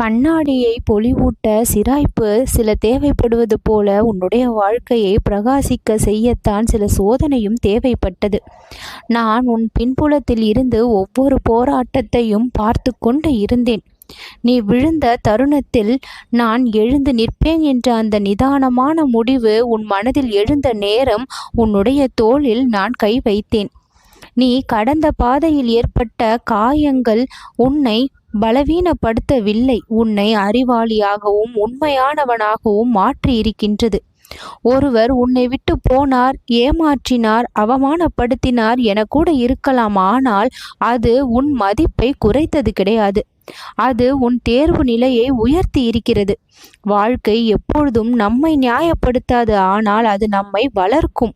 கண்ணாடியை பொலிவூட்ட சிராய்ப்பு சில தேவைப்படுவது போல உன்னுடைய வாழ்க்கையை பிரகாசிக்க செய்யத்தான் சில சோதனையும் தேவைப்பட்டது. நான் உன் பின்புலத்தில் இருந்து ஒவ்வொரு போராட்டத்தையும் பார்த்து கொண்டு இருந்தேன். நீ விழுந்த தருணத்தில் நான் எழுந்து நிற்பேன் என்ற அந்த நிதானமான முடிவு உன் மனதில் எழுந்த நேரம் உன்னுடைய தோளில் நான் கை வைத்தேன். நீ கடந்த பாதையில் ஏற்பட்ட காயங்கள் உன்னை பலவீனப்படுத்தவில்லை. உன்னை அறிவாளியாகவும் உண்மையானவனாகவும் மாற்றி இருக்கின்றது ஒருவர் உன்னை விட்டு போனார் ஏமாற்றினார் அவமானப்படுத்தினார் என கூட இருக்கலாம். ஆனால் அது உன் மதிப்பை குறைத்தது கிடையாது. அது உன் தேர்வு நிலையை உயர்த்தி இருக்கிறது வாழ்க்கை எப்பொழுதும் நம்மை நியாயப்படுத்தாது. ஆனால் அது நம்மை வளர்க்கும்.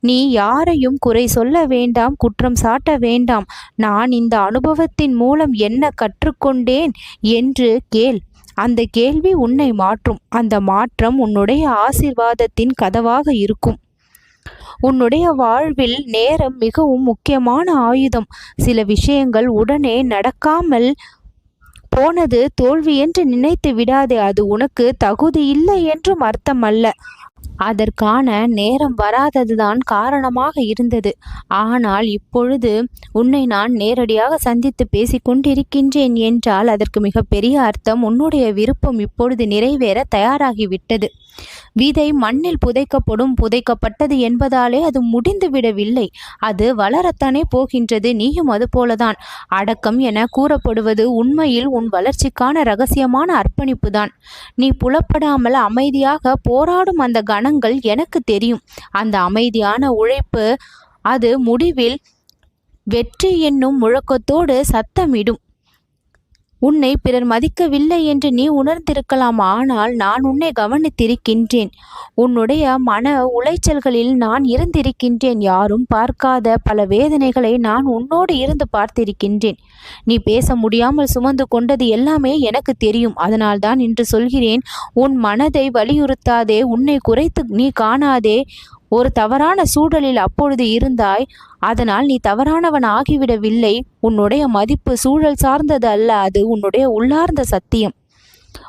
நீ யாரையும் குறை சொல்ல வேண்டாம் குற்றம் சாட்ட வேண்டாம். நான் இந்த அனுபவத்தின் மூலம் என்ன கற்றுக்கொண்டேன் என்று கேள். அந்த கேள்வி உன்னை மாற்றும். அந்த மாற்றம் உன்னுடைய ஆசிர்வாதத்தின் கதவாக இருக்கும். உன்னுடைய வாழ்வில் நேரம் மிகவும் முக்கியமான ஆயுதம். சில விஷயங்கள் உடனே நடக்காமல் போனது தோல்வி என்று நினைத்து விடாதே. அது உனக்கு தகுதி இல்லை என்றும் அர்த்தம் அல்ல அதற்கான நேரம் வராததுதான் காரணமாக இருந்தது. ஆனால் இப்பொழுது உன்னை நான் நேரடியாக சந்தித்து பேசிக்கொண்டிருக்கின்றேன் என்றால் அதற்கு மிகப்பெரிய அர்த்தம் உன்னுடைய விருப்பம் இப்பொழுது நிறைவேற தயாராகிவிட்டது. விதை மண்ணில் புதைக்கப்படும் புதைக்கப்பட்டது என்பதாலே அது முடிந்து விடவில்லை அது வளரத்தானே போகின்றது நீயும் அது போலதான். அடக்கம் என கூறப்படுவது உண்மையில் உன் வளர்ச்சிக்கான ரகசியமான அர்ப்பணிப்பு தான் நீ புலப்படாமல் அமைதியாக போராடும் அந்த கணங்கள் எனக்கு தெரியும். அந்த அமைதியான உழைப்பு அது முடிவில் வெற்றி என்னும் முழக்கத்தோடு சத்தமிடும். உன்னை பிறர் மதிக்கவில்லை என்று நீ உணர்ந்திருக்கலாம் ஆனால் நான் உன்னை கவனித்திருக்கின்றேன். உன்னுடைய மன உளைச்சல்களில் நான் இருந்திருக்கின்றேன். யாரும் பார்க்காத பல வேதனைகளை நான் உன்னோடு இருந்து பார்த்திருக்கின்றேன். நீ பேச முடியாமல் சுமந்து கொண்டது எல்லாமே எனக்கு தெரியும். அதனால்தான் இன்று சொல்கிறேன் உன் மனதை வலியுறுத்தாதே உன்னை குறைத்து நீ காணாதே ஒரு தவறான சூழலில் அப்பொழுது இருந்தாய். அதனால் நீ தவறானவன் ஆகிவிடவில்லை உன்னுடைய மதிப்பு சூழல் சார்ந்தது அல்ல. அது உன்னுடைய உள்ளார்ந்த சத்தியம்.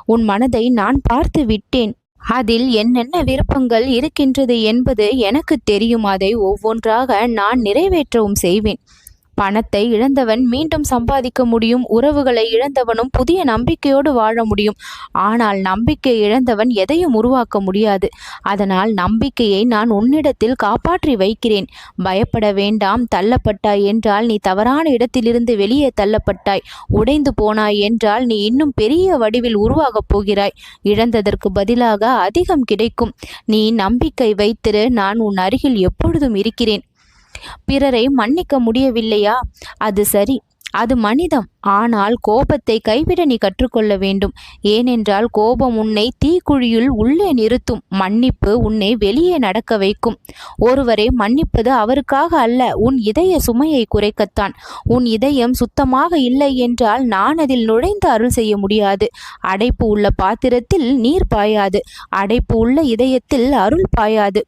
உன் மனதை நான் பார்த்து விட்டேன். அதில் என்னென்ன விருப்பங்கள் இருக்கின்றது என்பது எனக்கு தெரியும். அதை ஒவ்வொன்றாக நான் நிறைவேற்றவும் செய்வேன். பணத்தை இழந்தவன் மீண்டும் சம்பாதிக்க முடியும் உறவுகளை இழந்தவனும் புதிய நம்பிக்கையோடு வாழ முடியும். ஆனால் நம்பிக்கை இழந்தவன் எதையும் உருவாக்க முடியாது. அதனால் நம்பிக்கையை நான் உன்னிடத்தில் காப்பாற்றி வைக்கிறேன். பயப்பட வேண்டாம் தள்ளப்பட்டாய் என்றால் நீ தவறான இடத்திலிருந்து வெளியே தள்ளப்பட்டாய். உடைந்து போனாய் என்றால் நீ இன்னும் பெரிய வடிவில் உருவாகப் போகிறாய். இழந்ததற்கு பதிலாக அதிகம் கிடைக்கும். நீ நம்பிக்கை வைத்திரு நான் உன் அருகில் எப்பொழுதும் இருக்கிறேன். பிறரை மன்னிக்க முடியவில்லையா? அது சரி. அது மனிதம். ஆனால் கோபத்தை கைவிட நீ கற்றுக்கொள்ள வேண்டும். ஏனென்றால் கோபம் உன்னை தீக்குழியுள் உள்ளே நிறுத்தும். மன்னிப்பு உன்னை வெளியே நடக்க வைக்கும். ஒருவரை மன்னிப்பது அவருக்காக அல்ல. உன் இதய சுமையை குறைக்கத்தான். உன் இதயம் சுத்தமாக இல்லை என்றால் நான் அதில் நுழைந்து அருள் செய்ய முடியாது. அடைப்பு உள்ள பாத்திரத்தில் நீர் பாயாது. அடைப்பு உள்ள இதயத்தில் அருள் பாயாது.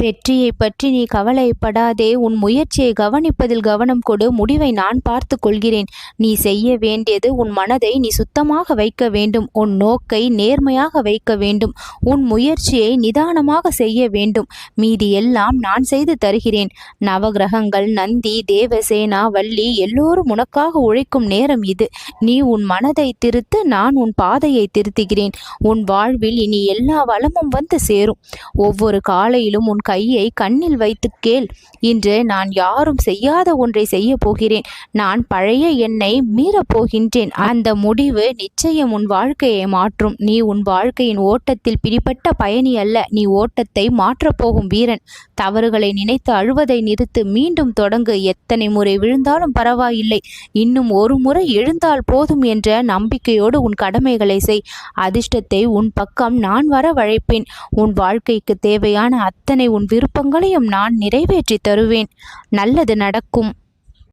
வெற்றியை பற்றி நீ கவலைப்படாதே. உன் முயற்சியை கவனிப்பதில் கவனம் கொடு. முடிவை நான் பார்த்து கொள்கிறேன். நீ செய்ய வேண்டியது உன் மனதை நீ சுத்தமாக வைக்க வேண்டும். உன் நோக்கை நேர்மையாக வைக்க வேண்டும். உன் முயற்சியை நிதானமாக செய்ய வேண்டும். மீதி எல்லாம் நான் செய்து தருகிறேன். நவகிரகங்கள் நந்தி தேவசேனா வள்ளி எல்லோரும் உனக்காக உழைக்கும் நேரம் இது. நீ உன் மனதை திருத்து நான் உன் பாதையை திருத்துகிறேன். உன் வாழ்வில் இனி எல்லா வளமும் வந்து சேரும். ஒவ்வொரு காலையிலும் உன் கையை கண்ணில் வைத்து கேள். இன்று நான் யாரும் செய்யாத ஒன்றை செய்ய போகிறேன். நான் பழைய எண்ணை மீறப் போகின்றேன். அந்த முடிவு நிச்சயம் உன் வாழ்க்கையை மாற்றும். நீ உன் வாழ்க்கையின் ஓட்டத்தில் பிடிப்பட்ட பயணி அல்ல. நீ ஓட்டத்தை மாற்றப் போகும் வீரன். தவறுகளை நினைத்து அழுவதை நிறுத்து மீண்டும் தொடங்கு. எத்தனை முறை விழுந்தாலும் பரவாயில்லை. இன்னும் ஒரு முறை எழுந்தால் போதும் என்ற நம்பிக்கையோடு உன் கடமைகளை செய். அதிர்ஷ்டத்தை உன் பக்கம் நான் வர வழைப்பேன். உன் வாழ்க்கைக்கு தேவையான அத்தனை உன் விருப்பங்களையும் நான் நிறைவேற்றி தருவேன். நல்லது நடக்கும்.